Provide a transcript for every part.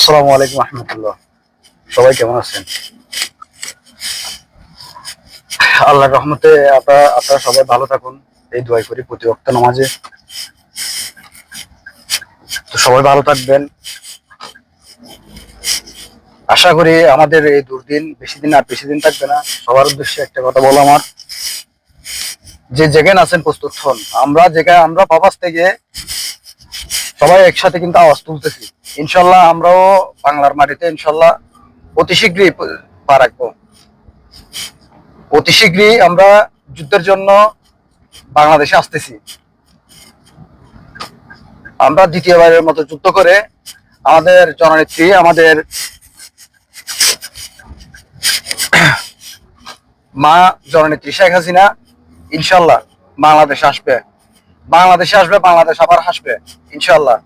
আসসালামু আলাইকুম সবাই কেমন আছেন? রহমতে আপনারা আপনারা সবাই ভালো থাকুন। এই দোয়াই করি নামাজে। তো সবাই ভালো থাকবেন। আশা করি আমাদের এই দুর্দিন বেশি দিন আর বেশি দিন থাকবে না। সবার উদ্দেশ্যে একটা কথা বলো আমার। যে যেখানে আছেন প্রস্তুত হন। আমরা যেখানে আমরা প্রবাস থেকে সবাই একসাথে কিন্তু আওয়াজ তুলতেছি। ইনশাল্লাহ আমরাও বাংলার মাটিতে ইনশাল্লাহ অতি শীঘ্রই পা রাখব। অতি শীঘ্রই আমরা যুদ্ধের জন্য বাংলাদেশে আসতেছি। আমরা দ্বিতীয়বারের মতো যুদ্ধ করে আমাদের জননেত্রী, আমাদের মা জননেত্রী শেখ হাসিনা ইনশাল্লাহ বাংলাদেশে আসবে। বাংলাদেশে আসবে, বাংলাদেশ আবার হাসবে ইনশাল্লাহ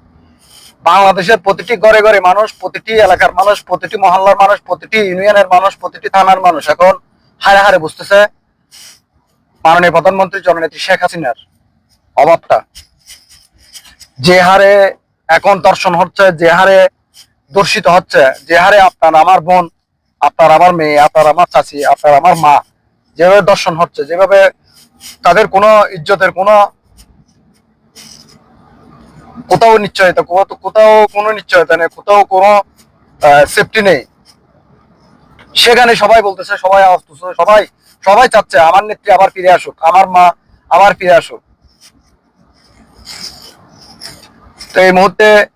বাংলাদেশের প্রতিটি ঘরে ঘরে মানুষ, প্রতিটি এলাকার মানুষ, প্রতিটি মহল্লার মানুষ, প্রতিটি ইউনিয়নের মানুষ, প্রতিটি থানার মানুষ এখন হারে হারে বুঝতেছে। মাননীয় প্রধানমন্ত্রী জননেত্রী শেখ হাসিনার অভাবটা। যে হারে এখন দর্শন হচ্ছে, যে হারে দর্শিত হচ্ছে, যে হারে আপনার আমার বোন, আপনার আমার মেয়ে, আপনার আমার চাচি, আপনার আমার মা যেভাবে দর্শন হচ্ছে, যেভাবে তাদের কোনো ইজ্জতের কোনো কোথাও নিশ্চয়তা, কোথাও- কোনো নিশ্চয়তা নেই, কোথাও কোনো সেফটি নেই। সেখানে সবাই বলতেছে, সবাই আওয়াজ সবাই সবাই চাচ্ছে, আমার নেত্রী আবার ফিরে আসুক, আমার মা আবার ফিরে আসুক। তো এই মুহূর্তে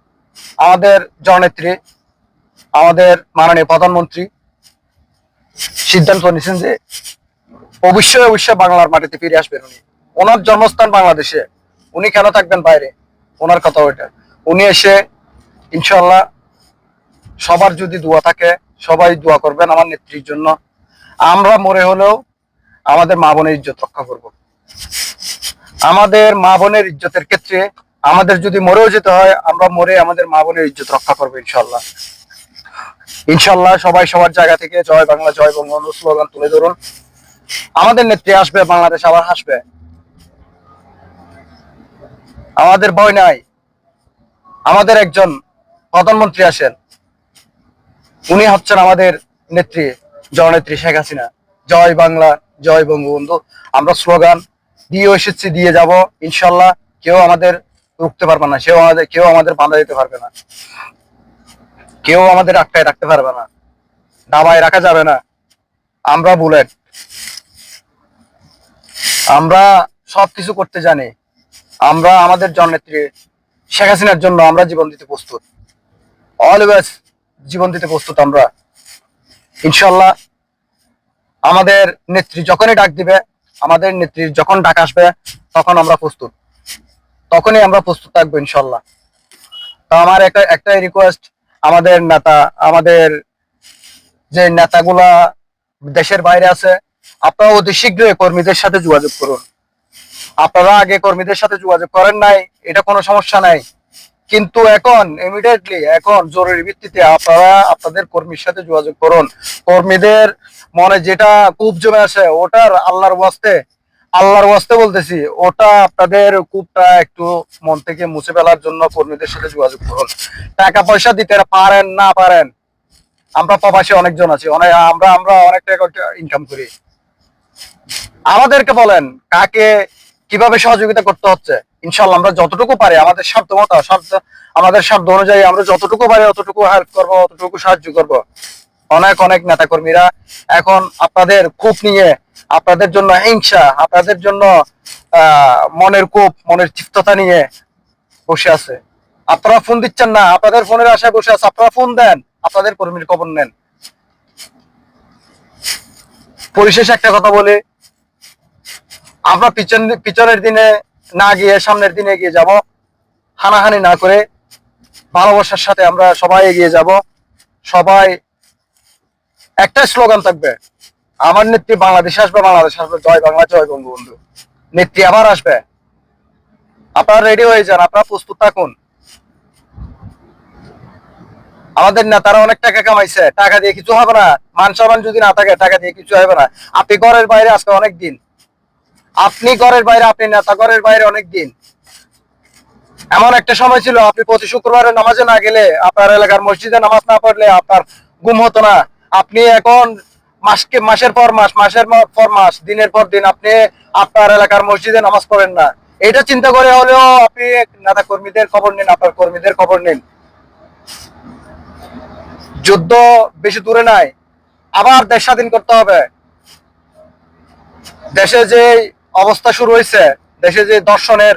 আমাদের জননেত্রী, আমাদের মাননীয় প্রধানমন্ত্রী সিদ্ধান্ত নিয়েছেন যে অবশ্যই অবশ্যই বাংলার মাটিতে ফিরে আসবেন উনি। ওনার জন্মস্থান বাংলাদেশে। উনি কেন থাকবেন বাইরে? ওনার কথা ওইটা। উনি এসে ইনশাল্লাহ সবার যদি দোয়া থাকে, সবাই দোয়া করবেন আমার নেত্রীর জন্য। আমরা মরে হলেও আমাদের মা বোনের ইজ্জত রক্ষা করব। আমাদের মা বোনের ইজ্জতের ক্ষেত্রে আমাদের যদি মরেও যেতে হয়, আমরা মরে আমাদের মা বোনের ইজ্জত রক্ষা করব ইনশাল্লাহ ইনশাল্লাহ সবাই সবার জায়গা থেকে জয় বাংলা, জয় বঙ্গবন্ধু স্লোগান তুলে ধরুন। আমাদের নেত্রী আসবে, বাংলাদেশ আবার হাসবে। আমাদের ভয় নাই। আমাদের একজন প্রধানমন্ত্রী আসেন। উনি হচ্ছেন আমাদের নেত্রী, জননেত্রী শেখ হাসিনা। জয় বাংলা, জয় বঙ্গবন্ধু। আমরা স্লোগান দিয়ে এসেছি, দিয়ে যাব। ইনশাল্লাহ কেউ আমাদের রুখতে পারবে না। সেও আমাদের, কেউ আমাদের বাঁধা দিতে পারবে না। কেউ আমাদের আটকায় রাখতে পারবে না। দাবায় রাখা যাবে না। আমরা বুলেট। আমরা সবকিছু করতে জানি। আমরা আমাদের জননেত্রী শেখ হাসিনার জন্য আমরা জীবন দিতে প্রস্তুত। অলওয়েজ জীবন দিতে প্রস্তুত আমরা। ইনশাল্লাহ আমাদের নেত্রী যখনই ডাক দিবে, আমাদের নেত্রীর যখন ডাক আসবে, তখন আমরা প্রস্তুত। তখনই আমরা প্রস্তুত থাকব ইনশাল্লাহ তো আমার একটা, একটাই রিকোয়েস্ট আমাদের নেতা, আমাদের যে নেতাগুলা দেশের বাইরে আছে আপনারা অতি শীঘ্রই কর্মীদের সাথে যোগাযোগ করুন। আপনারা আগে কর্মীদের সাথে যোগাযোগ করেন নাই, এটা কোনো সমস্যা নাই। কিন্তু এখন ইমিডিয়েটলি এখন জরুরি ভিত্তিতে আপনারা আপনাদের কর্মীর সাথে যোগাযোগ করুন। কর্মীদের মনে যেটা কূপ জমে আসে, ওটার আল্লাহর ওয়াস্তে আল্লাহর ওয়াস্তে বলতেছি, ওটা আপনাদের কূপটা একটু মন থেকে মুছে ফেলার জন্য কর্মীদের সাথে যোগাযোগ করুন। টাকা পয়সা দিতে পারেন না পারেন, আমরা প্রবাসী অনেকজন আছি, অনেক আমরা আমরা অনেক টাকা ইনকাম করি। আমাদেরকে বলেন, কাকে কীভাবে সহযোগিতা করতে হচ্ছে? ইনশাল্লাহ আমরা যতটুকু পারি, আমাদের সাধ্য মতো সাধ্য আমাদের সাধ্য অনুযায়ী আমরা যতটুকু পারি, অতটুকু হেল্প করব, অতটুকু সাহায্য করব। অনেক অনেক নেতা কর্মীরা এখন আপনাদের কূপ নিয়ে, আপনাদের জন্য হিংসা, আপনাদের জন্য মনের কূপ, মনের চিত্ততা নিয়ে বসে আছে। আপনারা ফোন দিচ্ছেন না, আপনাদের ফোনের আশায় বসে আছে, আপনারা ফোন দেন, আপনাদের কর্মীর খবর নেন। পরিশেষে একটা কথা বলি আমরা পিছন পিছনের দিনে না গিয়ে সামনের দিনে এগিয়ে যাব। হানাহানি না করে ভালোবাসার সাথে আমরা সবাই এগিয়ে যাব। সবাই একটা স্লোগান থাকবে, আমার নেত্রী বাংলাদেশ আসবে বাংলাদেশ আসবে, জয় বাংলা, জয় বঙ্গবন্ধু। নেত্রী আবার আসবে। আপনারা রেডি হয়ে যান, আপনারা প্রস্তুত থাকুন। আমাদের নেতারা অনেক টাকা কামাইছে, টাকা দিয়ে কিছু হবে না, মান সম্মান যদি না থাকে, টাকা দিয়ে কিছু হবে না। আপনি ঘরের বাইরে আজকে অনেক দিন আপনি ঘরের বাইরে, আপনি নেতা ঘরের বাইরে অনেক দিন এমন একটা সময় ছিল, আপনি প্রতি শুক্রবারে নামাজে না গেলে আপনার এলাকার মসজিদে নামাজ না পড়লে আপনার গুম হতো না। আপনি এখন মাসকে, মাসের পর মাস, মাসের পর মাস, দিনের পর দিন আপনি আপনার এলাকার মসজিদে নামাজ পড়েন না। এটা চিন্তা করে হলেও আপনি নেতা কর্মীদের খবর নিন, আপনার কর্মীদের খবর নিন। যুদ্ধ বেশি দূরে নাই, আবার দেশ স্বাধীন করতে হবে। দেশে যে অবস্থা শুরু হয়েছে। দেশে যে দর্শনের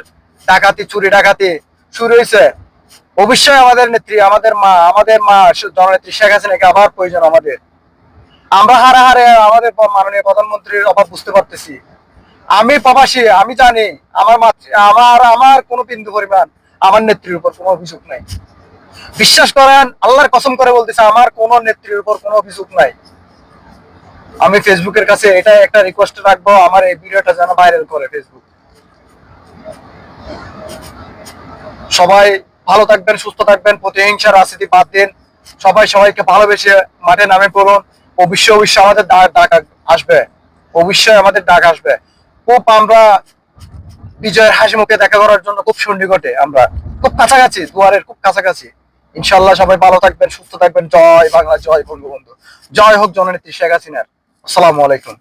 ডাকাতি, চুরি ডাকাতি শুরু হয়েছে। অবশ্যই আমাদের নেত্রী, আমাদের মা আমাদের মা জননেত্রী শেখ হাসিনাকে আবার প্রয়োজন আমাদের। আমরা হারে হারে আমাদের মাননীয় প্রধানমন্ত্রীর অভাব বুঝতে পারতেছি। আমি প্রবাসী, আমি জানি, আমার মাতৃ- আমার আমার কোনো বিন্দু পরিমাণ আমার নেত্রীর উপর কোনো অভিযোগ নাই। বিশ্বাস করেন, আল্লাহর কসম করে বলতেছে, আমার কোনো নেত্রীর উপর কোনো অভিযোগ নাই। আমি ফেসবুকের কাছে এটা একটা রিকোয়েস্ট রাখব, আমার এই ভিডিওটা যেন ভাইরাল করে ফেসবুক সবাই ভালো থাকবেন, সুস্থ থাকবেন প্রতিহিংসা রাজনীতি বাদ দিন। সবাই সবাইকে ভালোবেসে মাঠে নামে পড়ুন। অবশ্যই অবশ্যই আমাদের ডাক আসবে। অবশ্যই আমাদের ডাক আসবে। খুব আমরা বিজয়ের হাসি মুখে দেখা করার জন্য খুব সন্নিকটে আমরা। খুব কাছাকাছি, দুয়ারের খুব কাছাকাছি। ইনশাল্লাহ সবাই ভালো থাকবেন, সুস্থ থাকবেন। জয় বাংলা, জয় বঙ্গবন্ধু। জয় হোক জননেত্রী শেখ হাসিনার। আসসালামু আলাইকুম।